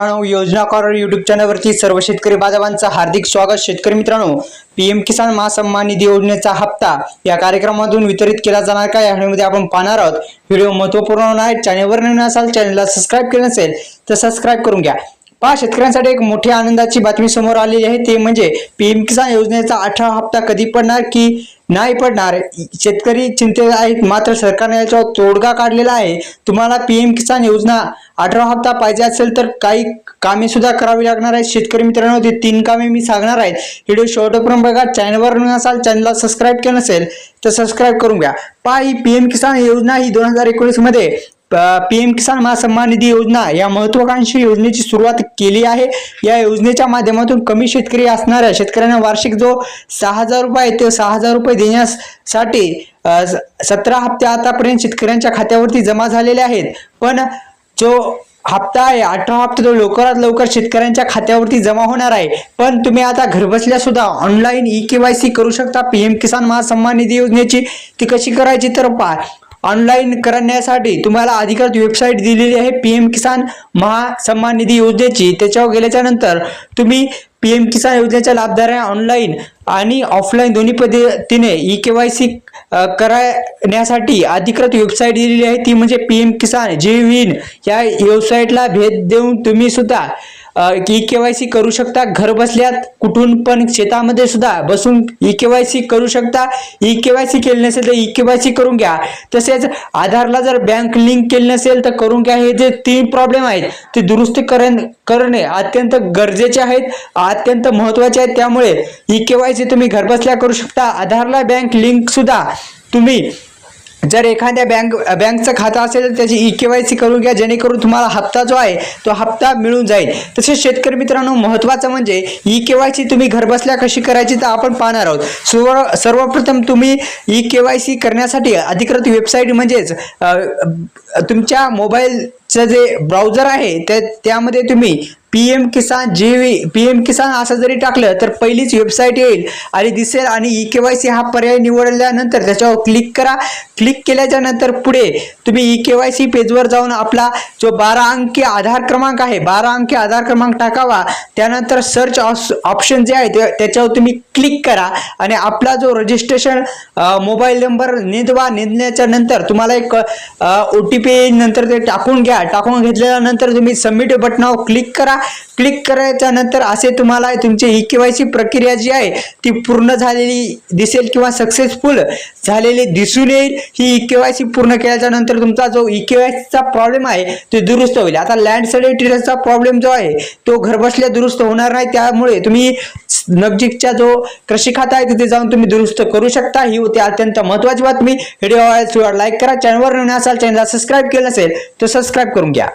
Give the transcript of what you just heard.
योजना corner YouTube चॅनलवरती सर्व शेतकरी बांधवांचं हार्दिक स्वागत. शेतकरी मित्रांनो पीएम किसान महासन्मान निधी योजनेचा हप्ता या कार्यक्रमातून वितरित केला जाणार का? यामध्ये आपण पाहणार आहोत. व्हिडिओ महत्त्वपूर्ण आहे चॅनलवर नवीन असाल चॅनलला सबस्क्राईब केलं नसेल तर सबस्क्राईब करून घ्या. पहा शेतकऱ्यांसाठी एक मोठी आनंदाची बातमी समोर आलेली आहे. ते म्हणजे पीएम किसान योजनेचा अठरा हप्ता कधी पडणार की नाही पडणार. शेतकरी चिंतेत आहेत. मात्र सरकारने याच्यावर तोडगा काढलेला आहे. तुम्हाला पीएम किसान योजना अठरा हप्ता पाहिजे असेल तर काही कामे सुद्धा करावी लागणार आहेत. शेतकरी मित्रांनो ते तीन कामे मी सांगणार आहेत व्हिडिओ शेवटपर्यंत बघा. चॅनलवर नसाल असाल चॅनलला सबस्क्राईब केलं नसेल तर सबस्क्राईब करून घ्या. पहा ही पीएम किसान योजना ही दोन हजार एकोणीसमध्ये पीएम किसान महासन्मान निधी योजना या महत्वाकांक्षी योजनेची सुरुवात केली आहे. या योजनेच्या माध्यमातून कमी शेतकरी असणाऱ्या शेतकऱ्यांना वार्षिक जो सहा हजार रुपये आहे सहा हजार रुपये देण्यासाठी स- सतरा हप्ते आतापर्यंत शेतकऱ्यांच्या खात्यावरती जमा झालेले आहेत. पण जो हप्ता आहे अठरा हप्ता तो लवकरात लवकर शेतकऱ्यांच्या खात्यावरती जमा होणार आहे. पण तुम्ही आता घरबसल्या सुद्धा online e K Y C करू शकता. पीएम किसान महासन्मान निधी योजनेची ती कशी करायची तर पहा ऑनलाईन करण्यासाठी तुम्हाला अधिकृत वेबसाईट दिलेली आहे पी एम किसान महासन्मान निधी योजनेची. त्याच्यावर गेल्याच्यानंतर तुम्ही पी एम किसान योजनेच्या लाभधाऱ्या ऑनलाईन आणि ऑफलाईन दोन्ही पद्धतीने ई के वाय सी करण्यासाठी अधिकृत वेबसाईट दिलेली आहे. ती म्हणजे पी एम किसान जे विन या वेबसाईटला भेट देऊन तुम्ही सुद्धा ई के वाय सी करू शकता घर बसल्यात कुठून पण शेतामध्ये सुद्धा बसून ई के वाय सी करू शकता. ई के वाय सी केली नसेल तर ई के वाय सी करून घ्या. तसेच आधारला जर बँक लिंक केली नसेल तर करून घ्या. हे जे तीन प्रॉब्लेम आहेत ते दुरुस्त करण करणे अत्यंत गरजेचे आहेत अत्यंत महत्त्वाचे आहेत. त्यामुळे ई के वाय सी तुम्ही घरबसल्या करू शकता. आधारला बँक लिंक सुद्धा तुम्ही जर एखाद्या बँक बँकचं खातं असेल तर त्याची ई के वाय सी करून घ्या जेणेकरून तुम्हाला हप्ता जो आहे तो हप्ता मिळून जाईल. तसेच शेतकरी मित्रांनो महत्त्वाचं म्हणजे ई के वाय सी तुम्ही घरबसल्या कशी करायची तर आपण पाहणार आहोत. सर्व सर्वप्रथम तुम्ही ई के वाय सी करण्यासाठी अधिकृत वेबसाईट म्हणजेच तुमच्या मोबाईलचं जे ब्राउझर आहे त्या त्यामध्ये तुम्ही पी एम किसान जे वी पी एम किसान असं जरी टाकलं तर पहिलीच वेबसाईट येईल. आणि दिसेल आणि ई के वाय सी हा पर्याय निवडल्यानंतर त्याच्यावर क्लिक करा. क्लिक केल्याच्यानंतर पुढे तुम्ही ई के वाय सी पेजवर जाऊन आपला जो बारा अंकी आधार क्रमांक आहे बारा अंकी आधार क्रमांक टाकावा. त्यानंतर सर्च ऑप्शन जे आहे ते- त्याच्यावर तुम्ही क्लिक करा. आणि आपला जो रजिस्ट्रेशन मोबाईल नंबर निंदवा निंदण्याच्या नंतर तुम्हाला एक ओ टी पी नंतर ते टाकून घ्या. टाकून घेतल्यानंतर तुम्ही सबमिट बटनावर क्लिक करा. क्लिक करायच्या नंतर असे तुम्हाला तुमची ई के वाय सी प्रक्रिया जी आहे ती पूर्ण झालेली दिसेल किंवा सक्सेसफुल झालेली दिसून येईल. ही ई के वाय सी पूर्ण केल्याच्यानंतर तुमचा जो ई के वाय सीचा प्रॉब्लेम आहे तो दुरुस्त होईल. आता लँड सर्टिफिकेटचा प्रॉब्लेम जो आहे तो घरबसल्या दुरुस्त होणार नाही. त्यामुळे तुम्ही नजीकच्या जो कृषी खाता आहे तिथे जाऊन तुम्ही दुरुस्त करू शकता. ही होती अत्यंत महत्वाची बातमी. व्हिडिओ लाईक करा. चॅनलवर नवीन असाल चॅनलला सबस्क्राईब केलं नसेल तर सबस्क्राईब करून घ्या.